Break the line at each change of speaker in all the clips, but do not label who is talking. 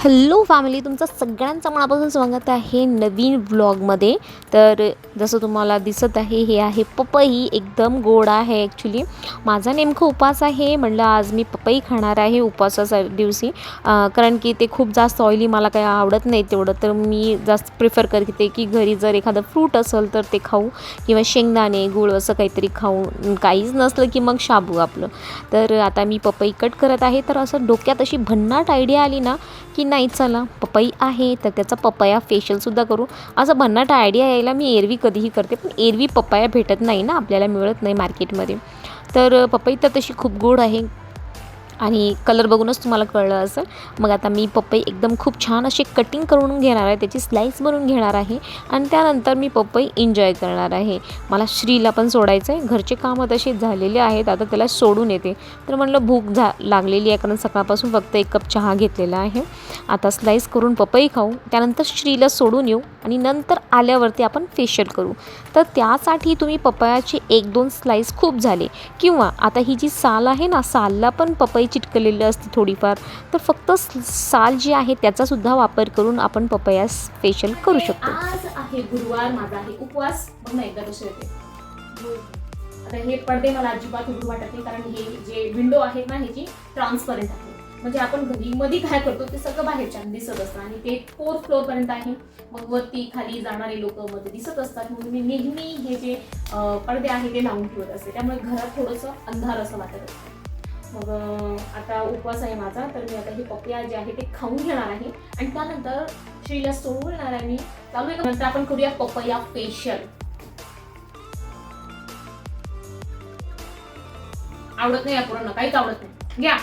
Hello family तुमचं सगळ्यांचं मनापासून स्वागत आहे नवीन व्लॉगमध्ये. तर जसं तुम्हाला दिसत आहे हे आहे पपई. एकदम गोड आहे ॲक्च्युली माझा नेमकं उपास आहे म्हणलं आज मी पपई खाणार आहे उपवासाच्या दिवशी. कारण की ते खूप जास्त ऑइली मला काही आवडत नाही तेवढं. तर मी जास्त प्रिफर करते की घरी जर एखादं फ्रूट असेल तर ते खाऊ. किंवा शेंगदाणे गुळ असं काहीतरी खाऊ. काहीच नसलं की मग शाबू आपलं. तर आता मी पपई कट करत आहे. तर असं डोक्यात अशी भन्नाट आयडिया आली ना की नाही चला. पपई आहे तर त्याचा पपया फेशियलसुद्धा करू. असं भन्नाट आयडिया यायला मी एरवी कधीही करते पण एरवी पपया भेटत नाही ना आपल्याला मिळत नाही मार्केटमध्ये तर पपई तर तशी खूप गोड आहे. आणि कलर बघूनच तुम्हाला कळलं असेल. मग आता मी पपई एकदम खूप छान असे कटिंग करून घेणार आहे त्याची स्लाईस बनवून घेणार आहे आणि त्यानंतर मी पपई एन्जॉय करणार आहे. मला श्रीला पण सोडायचं आहे घरचे कामं तसे झालेले आहेत आता त्याला सोडून येते. तर म्हणलं भूक झा लागलेली आहे कारण सकाळपासून फक्त एक कप चहा घेतलेला आहे. आता स्लाईस करून पपई खाऊ. त्यानंतर श्रीला सोडून येऊ आणि नंतर आल्यावरती आपण फेशियल करू. तर त्यासाठी तुम्ही पपयाचे एक दोन स्लाईस खूप झाले. किंवा आता ही जी साल आहे ना सालला पण पपई चिटकलेली असते थोडीफार. तर फक्त साल जी आहे त्याचासुद्धा वापर करून आपण पपयास फेशियल करू शकतो.
आज आहे गुरुवार माझा आहे उपवास. येते. आता हे पडदे मला अजिबात उघडू वाटत नाही कारण हे जे विंडो आहेत ना ह्याची ट्रान्सपरंट आहे. म्हणजे आपण घरी मध्ये काय करतो ते सगळं बाहेरच्या दिसत असतं आणि ते फोर्थ फ्लोअर पर्यंत आहे. मग वरती खाली जाणारे लोक मध्ये दिसत असतात. म्हणून मी नेहमी हे जे पडदे आहे ते लावून ठेवत असते. त्यामुळे घरात थोडंसं अंधार असं वाटत असतं. मग आता उपवास आहे माझा तर मी आता ही पपया जे आहे ते खाऊन घेणार आहे. आणि त्यानंतर श्रीला सोडून आहे मी. चालू आहे नंतर आपण करूया पपया फेशियल आवडत नाही या पोरांना काहीच आवडत नाही. घ्या.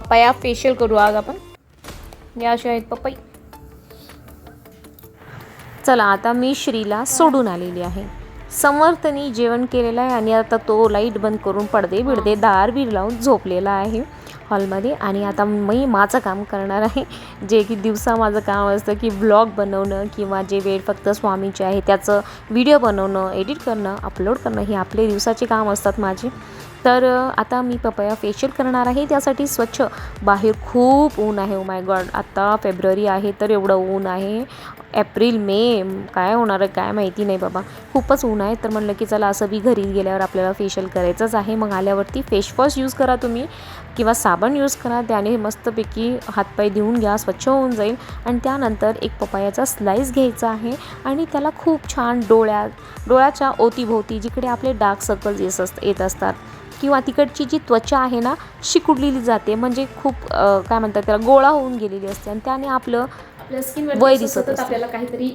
पपया फेशियल करू आज आपण. या अशा आहेत पपई. चला आता मी श्रीला सोडून आलेली आहे. समर्थनी जेवण केलेलं आहे आणि आता तो लाइट बंद करून पडदे बिडदे दार बीर लावून झोपलेला आहे हॉलमध्ये. आणि आता मी माझं काम करणार आहे. जे की दिवसा माझं काम असतं की ब्लॉग बनवणं किंवा जे वेळ फक्त स्वामीचे आहे त्याचं व्हिडिओ बनवणं एडिट करणं अपलोड करणं हे आपले दिवसाचे काम असतात माझे. तर आता मी पपया फेशियल करणार आहे. त्यासाठी स्वच्छ बाहेर खूप ऊन आहे. ओ माय गॉड आत्ता फेब्रुवारी आहे तर एवढं ऊन आहे. एप्रिल मे काय होणार आहे? काय माहिती नाही बाबा. खूपच ऊन आहे. तर म्हणलं की चला असं बी घरी गेल्यावर आपल्याला फेशियल करायचंच आहे. मग आल्यावरती फेशवॉश यूज करा तुम्ही. किंवा साबण यूज करा. त्याने मस्तपैकी हातपाय देऊन घ्या. स्वच्छ होऊन जाईल. आणि त्यानंतर एक पपायाचा स्लाईस घ्यायचा आहे. आणि त्याला खूप छान डोळ्यात डोळ्याच्या ओतीभोवती जिकडे आपले डार्क सर्कल्स येत असत येत असतात. किंवा तिकडची जी त्वचा आहे ना शिकुडलेली जाते. म्हणजे खूप काय म्हणतात त्याला गोळा होऊन गेलेली असते आणि त्याने आपलं
आपल्या स्किन
वय दिसत.
आपल्याला काहीतरी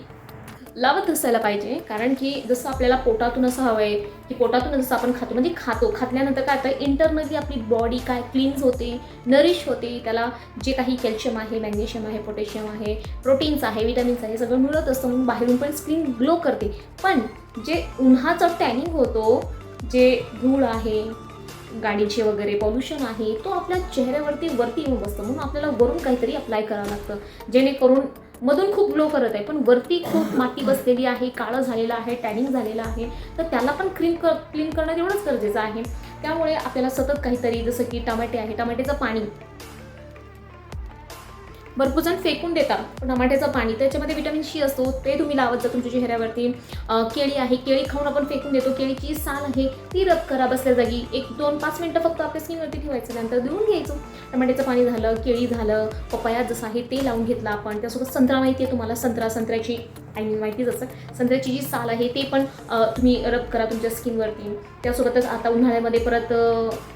लावत असायला पाहिजे. कारण की जसं आपल्याला पोटातून असं हवंय की पोटातून जसं आपण खातो म्हणजे खातो. खातल्यानंतर काय होतं इंटरनली आपली बॉडी काय क्लीन्स होते नरिश होते. त्याला जे काही कॅल्शियम आहे मॅग्नेशियम आहे पोटॅशियम आहे प्रोटीन्स आहे विटॅमिन्स आहे सगळं मिळत असतं. म्हणून बाहेरून पण स्किन ग्लो करते. पण जे उन्हाचं टॅनिंग होतो जे धूळ आहे गाडीचे वगैरे पॉल्युशन आहे तो आपल्या चेहऱ्यावरती वरती येऊन बसतो. म्हणून आपल्याला वरून काहीतरी अप्लाय करावं लागतं. जेणेकरून मधून खूप ग्लो करत आहे. पण वरती खूप माती बसलेली आहे काळं झालेलं आहे टॅनिंग झालेलं आहे. तर त्याला पण क्लीन कर क्लीन करणं एवढंच गरजेचं आहे. त्यामुळे आपल्याला सतत काहीतरी जसं की टमाटे आहे टमाट्याचं पाणी. भरपूर जण फेकून देतात. टमाट्याचं पाणी त्याच्यामध्ये विटॅमिन सी असतो ते तुम्ही लावत जा तुमच्या चेहऱ्यावरती. केळी आहे केळी खाऊन आपण फेकून देतो. केळीची साल आहे ती रब करा बसल्या जागी. एक दोन पाच मिनटं फक्त आपल्या स्किनवरती ठेवायचं नंतर धुवून घ्यायचं. टमाट्याचं पाणी झालं केळी झालं पपया जसं आहे ते लावून घेतलं आपण. त्यासोबत संत्रा माहिती आहे तुम्हाला संत्रा संत्र्याची आय मीन माहितीच असं संत्र्याची जी साल आहे ते पण तुम्ही रब करा तुमच्या स्किनवरती त्यासोबतच आता उन्हाळ्यामध्ये परत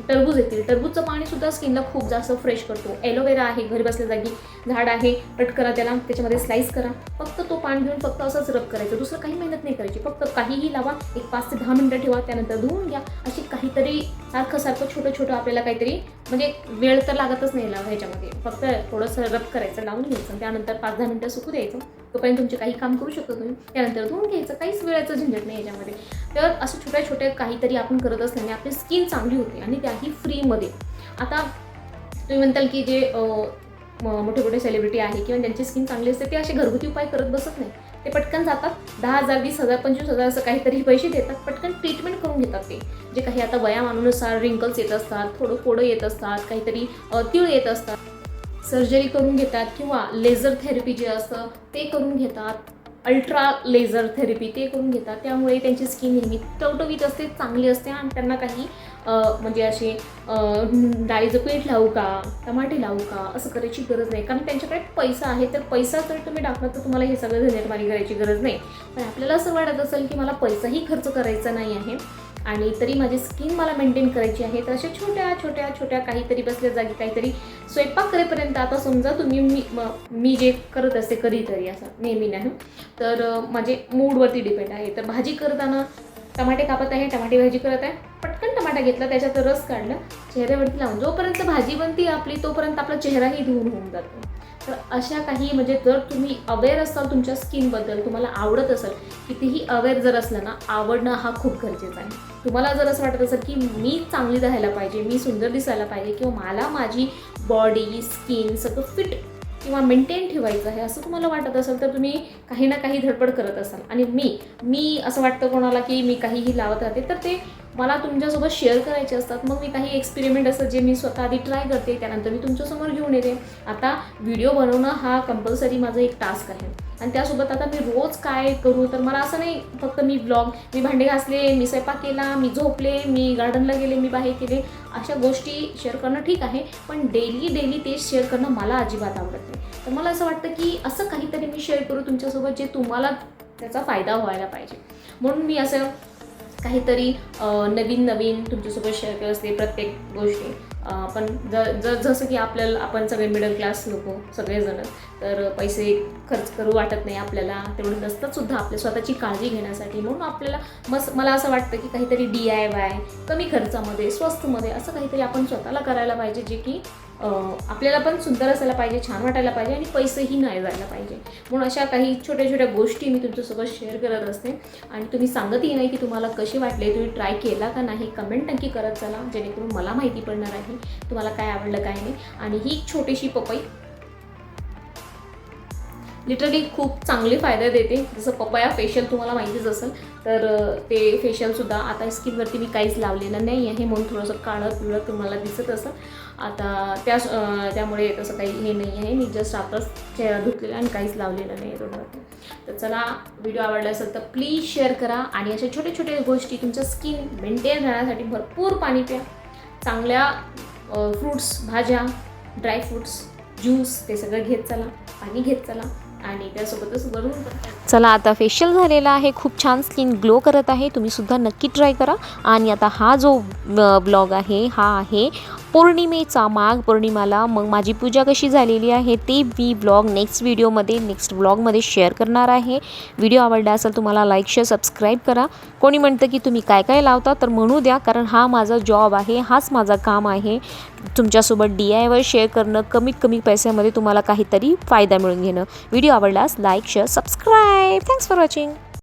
टरबूज येतील. टरबूजचं पाणीसुद्धा स्किनला खूप जास्त फ्रेश करतो. ॲलोवेरा आहे घरी बसल्या जागी झाड आहे कट करा त्याला त्याच्यामध्ये स्लाईस करा. फक्त तो पाणी घेऊन फक्त असंच रब करायचं. दुसरं काही मेहनत नाही करायची. फक्त काहीही लावा एक पाच ते दहा मिनटं ठेवा त्यानंतर धुवून घ्या. अशी काहीतरी सारखं सारखं छोटं छोटं आपल्याला काहीतरी म्हणजे वेळ तर लागतच नाही लावा ह्याच्यामध्ये. फक्त थोडंसं रब करायचं लावून घ्यायचं. त्यानंतर पाच दहा मिनटं सुकू द्यायचं. तोपर्यंत तुमचे काही काम करू शकतो तुम्ही त्यानंतर धुवून घ्यायचं काहीच वेळेचं झंझट नाही याच्यामध्ये. तर असं छोट्या छोट्या काहीतरी आपण करत असल्याने आपली स्किन चांगली होते आणि त्याही फ्रीमध्ये आता तुम्ही म्हणताल की जे मोठे मोठे सेलिब्रिटी आहे किंवा ज्यांची स्किन चांगली असते ते असे घरगुती उपाय करत बसत नाही ते पटकन जातात दहा हजार वीस हजार पंचवीस हजार असं काहीतरी पैसे देतात पटकन ट्रीटमेंट करून घेतात ते. जे काही आता वयामानुसार रिंकल्स येत असतात थोडं फोडं येत असतात काहीतरी तीळ येत असतात. सर्जरी करून घेतात किंवा लेझर थेरपी जे असतं ते करून घेतात. अल्ट्रा लेझर थेरपी ते करून घेतात. त्यामुळे त्यांची स्किन नेहमी टवटवीत असते चांगली असते आणि त्यांना काही म्हणजे असे डाळीचं पीठ लावू का टमाटे लावू का असं करायची गरज नाही. कारण त्यांच्याकडे पैसा आहे तर पैसा जर तुम्ही टाकला तर तुम्हाला हे सगळं झंझटमारी करायची गरज नाही. पण आपल्याला असं वाटत असेल की मला पैसाही खर्च करायचा नाही आहे. आणि तरी माझी स्किन मला मेंटेन करायची आहे तर अशा छोट्या छोट्या छोट्या काहीतरी बसल्या जागी काहीतरी स्वयंपाक करेपर्यंत आता समजा तुम्ही मी मी जे करत असते कधीतरी असं नेहमी नाही. तर माझे मूडवरती डिपेंड आहे. तर भाजी करताना टमाटे कापत आहे टमाटे भाजी करत आहे पण वाटा घेतला त्याच्यात रस काढलं चेहऱ्यावरती लावून. जोपर्यंत भाजी बनती आपली तोपर्यंत आपला चेहराही धुवून होऊन जातो. तर अशा काही म्हणजे जर तुम्ही अवेअर असाल तुमच्या स्किनबद्दल तुम्हाला आवडत असेल कितीही अवेअर जर असलं ना आवडणं हा खूप गरजेचा आहे. तुम्हाला जर असं वाटत असेल की मी चांगली राहायला पाहिजे मी सुंदर दिसायला पाहिजे किंवा मला माझी बॉडी स्किन सगळं फिट किंवा मेंटेन ठेवायचं आहे असं तुम्हाला वाटत असेल तर तुम्ही काही ना काही धडपड करत असाल. आणि मी मी असं वाटतं कोणाला की मी काहीही लावत राहते तर ते मला तुमच्यासोबत शेअर करायचे असतात. मग मी काही एक्सपेरिमेंट असतात जे मी स्वतः आधी ट्राय करते त्यानंतर मी तुमच्यासमोर घेऊन येते. आता व्हिडिओ बनवणं हा कंपल्सरी माझा एक टास्क आहे. आणि त्यासोबत आता मी रोज काय करू तर मला असं नाही फक्त मी ब्लॉग मी भांडे घासले मी स्वयंपाक केला मी झोपले मी गार्डनला गेले मी बाहेर केले. अशा गोष्टी शेअर करणं ठीक आहे पण डेली डेली तेच शेअर करणं मला अजिबात आवडत नाही. तर मला असं वाटतं की असं काहीतरी मी शेअर करू तुमच्यासोबत जे तुम्हाला त्याचा फायदा व्हायला पाहिजे. म्हणून मी असं काहीतरी नवीन नवीन तुमच्यासोबत शेअर करत असते प्रत्येक गोष्टी. पण ज ज जसं की आपल्याला आपण सगळे मिडल क्लास लोक सगळेजण तर पैसे खर्च करू वाटत नाही आपल्याला. तेवढं नसतातसुद्धा आपल्या स्वतःची काळजी घेण्यासाठी. म्हणून आपल्याला मस मला असं वाटतं की काहीतरी डी आय वाय कमी खर्चामध्ये स्वस्तमध्ये असं काहीतरी आपण स्वतःला करायला पाहिजे जे की आपल्याला पण सुंदर असायला पाहिजे छान वाटायला पाहिजे आणि पैसेही नाही जायला पाहिजे. म्हणून अशा काही छोट्या छोट्या गोष्टी मी तुमच्यासोबत शेअर करत असते. आणि तुम्ही सांगतही नाही की तुम्हाला कसे वाटले तुम्ही ट्राय केला का नाही कमेंट नक्की करत चला जेणेकरून मला माहिती पडणार आहे तुम्हाला काय आवडलं काय नाही. आणि ही छोटीशी पपई लिटरली खूप चांगले फायदे देते. जसं पपया फेशियल तुम्हाला माहितीच असेल तर ते फेशियलसुद्धा आता स्किनवरती मी काहीच लावलेलं नाही आहे म्हणून थोडंसं काळं पिवळं तुम्हाला दिसत असं आता त्या त्यामुळे तसं काही हे नाही आहे. मी जस्ट आताच चेहरा धुतलेला आणि काहीच लावलेलं नाही आहे तोंडावरती तर चला व्हिडिओ आवडला असेल तर प्लीज शेअर करा आणि अशा छोट्या छोट्या गोष्टी तुमचं स्किन मेंटेन राहण्यासाठी भरपूर पाणी प्या. चांगल्या फ्रूट्स भाज्या ड्रायफ्रूट्स ज्यूस ते सगळं घेत चला. पाणी घेत चला. आणि त्यासोबतच वरून
चला आता फेशियल झालेला आहे. खूप छान स्किन ग्लो करत आहे. तुम्ही सुद्धा नक्की ट्राय करा. आणि आता हा जो ब्लॉग आहे हा आहे पौर्णिमेचा माघ पौर्णिमाला मग माझी पूजा कशी झालेली आहे ते मी ब्लॉग नेक्स्ट व्हिडिओमध्ये नेक्स्ट ब्लॉगमध्ये शेअर करणार आहे. व्हिडिओ आवडला असेल तुम्हाला लाईक शेअर सबस्क्राईब करा. कोणी म्हणतं की तुम्ही काय काय लावता तर म्हणू द्या कारण हा माझा जॉब आहे हाच माझा काम आहे. तुमच्यासोबत डी आय वाय शेअर करणं कमीत कमी पैशामध्ये तुम्हाला काहीतरी फायदा मिळून घेणं. व्हिडिओ आवडल्यास like share subscribe thanks for watching